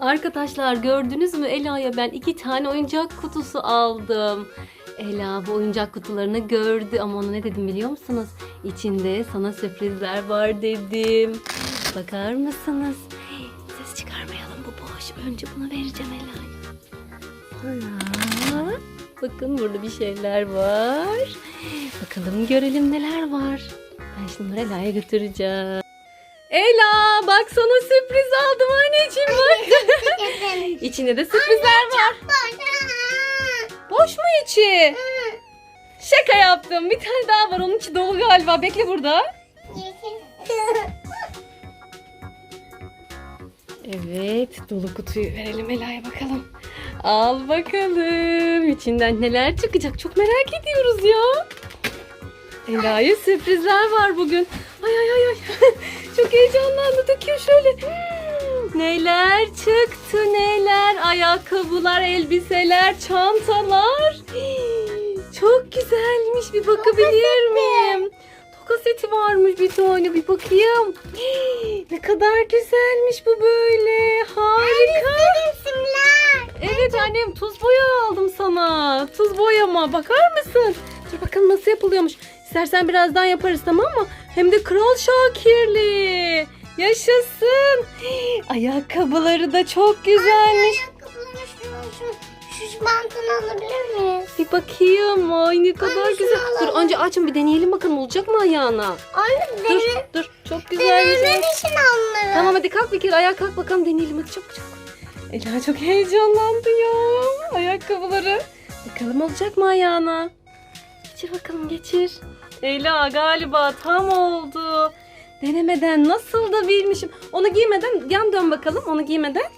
Arkadaşlar gördünüz mü Ela'ya ben iki tane oyuncak kutusu aldım. Ela bu oyuncak kutularını gördü ama ona ne dedim biliyor musunuz? İçinde sana sürprizler var dedim. Bakar mısınız? Ses çıkarmayalım bu boş. Önce bunu vereceğim Ela'ya. Sonra bakın burada bir şeyler var. Bakalım görelim neler var. Ben şimdi Ela'ya götüreceğim. Ela bak sana sürpriz aldım anneciğim bak. İçinde de sürprizler var. Boş mu içi? Şaka yaptım. Bir tane daha var. Onun içi dolu galiba. Bekle burada. Evet. Dolu kutuyu verelim Ela'ya bakalım. Al bakalım. İçinden neler çıkacak. Çok merak ediyoruz ya. Ela'ya sürprizler var bugün. Ay ay ay ay. Çok heyecanlandı. Döküyor şöyle. Hmm, Neler çıktı neler. Ayakkabılar, elbiseler, çantalar. Çok güzelmiş. Bir bakabilir miyim? Toka seti varmış bir tane. Bir bakayım. Ne kadar güzelmiş bu böyle. Harika. Evet annem tuz boya aldım sana. Tuz boyama bakar mısın? Dur bakalım nasıl yapılıyormuş. İstersen birazdan yaparız tamam mı? Hem de Kral Şakirli. Yaşasın. Ayakkabıları da çok güzelmiş. Şu mantını alabilir miyiz? Bir bakayım. Ay ne kadar Anne, güzel. Dur önce açın bir deneyelim bakalım olacak mı ayağına? Anne Dur dene, dur çok güzelmiş. denemek için onları. Tamam hadi kalk bir kere ayağa kalk bakalım deneyelim hadi çabuk çabuk. Ela çok heyecanlandı ya. Ayakkabıları. Bakalım olacak mı ayağına? Geçir bakalım geçir. Ela galiba tam oldu. Denemeden nasıl da bilmişim. Onu giymeden yan dön bakalım onu giymeden.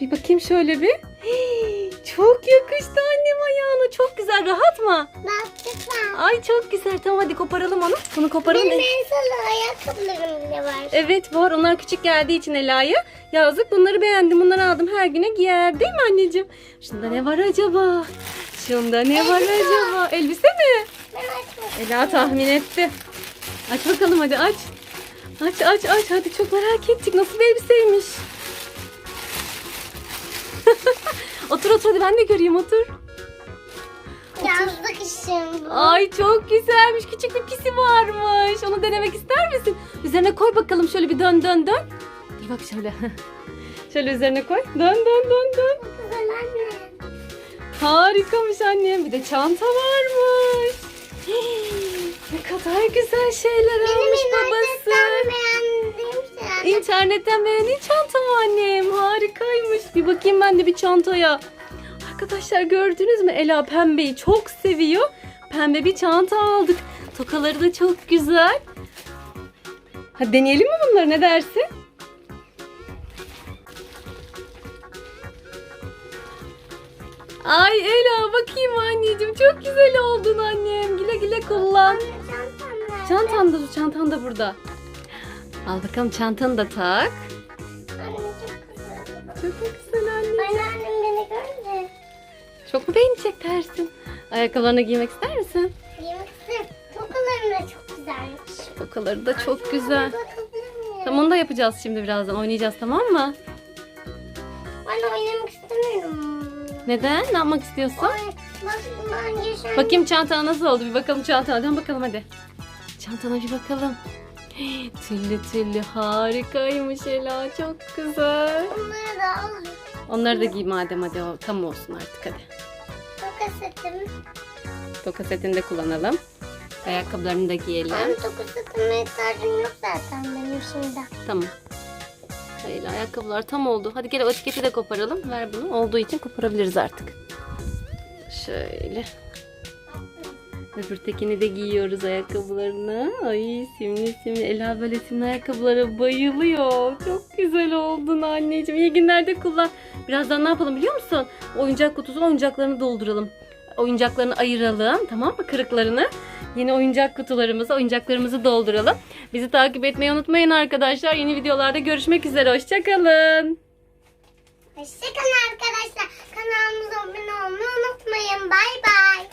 Bir bakayım şöyle bir. Hii, çok yakıştı annem ayağına. Çok güzel. Rahat mı? Bak lütfen. Ay çok güzel. Tamam hadi koparalım onu. Bunu koparalım. Benim en son ayakkabılarım bile var. Evet var. Onlar küçük geldiği için Ela'ya. Yazık bunları beğendim. Bunları aldım. Her güne giyer değil mi anneciğim? Şunda ne var acaba? Şunda ne var Elbise. acaba? Elbise mi? Ela tahmin etti. Aç bakalım hadi aç. Aç aç aç. Hadi çok merak ettik. Nasıl bir elbiseymiş? otur otur hadi ben de göreyim otur. Yazlık işim bu. Ay çok güzelmiş. Küçük bir pisi varmış. Onu denemek ister misin? Üzerine koy bakalım şöyle bir dön dön dön. Dur bak şöyle. şöyle üzerine koy. Dön dön dön dön. Güzel anne. Harikamış annem. Bir de çanta varmış. Hii, ne kadar güzel şeyler Benim almış babası. anne. İnternetten beğendiğin çanta mı annem? Harikaymış. Bir bakayım ben de bir çantaya. Arkadaşlar gördünüz mü? Ela pembeyi çok seviyor. Pembe bir çanta aldık. Tokaları da çok güzel. Hadi deneyelim mi bunları? Ne dersin? Ay Ela bakayım anneciğim. Çok güzel oldun annem. Güle güle kullan. Çantan da, çantan da burada. Al bakalım çantanı da tak. Anne çok güzel. Çok güzel anne. Anneannem beni görünce Çok mu beğenecek dersin? Ayakkabılarını giymek ister misin? yemek isterim. Tokalarım da çok güzelmiş. Tokaları da çok güzel. Tamam onu da yapacağız şimdi birazdan. Oynayacağız tamam mı? Neden? Ne yapmak istiyorsun? Ay, bak ben geçen... Bakayım çantana nasıl oldu? Bir bakalım çantana. Dön bakalım hadi. Çantana bir bakalım. Tüllü tüllü harikaymış Ela. Çok güzel. Bunları da al. Onları da giy madem hadi o tam olsun artık hadi. Toka setim. Toka setini de kullanalım. Ayakkabılarını da giyelim. Ben toka setime ihtiyacım yok zaten benim şimdi. Tamam. Hayır ayakkabılar tam oldu. Hadi gel o etiketi de koparalım. Ver bunu. Olduğu için koparabiliriz artık. Şöyle. Öbür tekini de giyiyoruz ayakkabılarını. Ay simli simli. Ela böyle simli ayakkabılara bayılıyor. Çok güzel oldun anneciğim. İyi günlerde kullan. Birazdan ne yapalım biliyor musun? Oyuncak kutusu oyuncaklarını dolduralım. Oyuncaklarını ayıralım. Tamam mı? Kırıklarını. Yeni oyuncak kutularımızı, oyuncaklarımızı dolduralım. Bizi takip etmeyi unutmayın arkadaşlar. Yeni videolarda görüşmek üzere. Hoşçakalın. Hoşçakalın arkadaşlar. Kanalımıza abone olmayı unutmayın. Bay bay.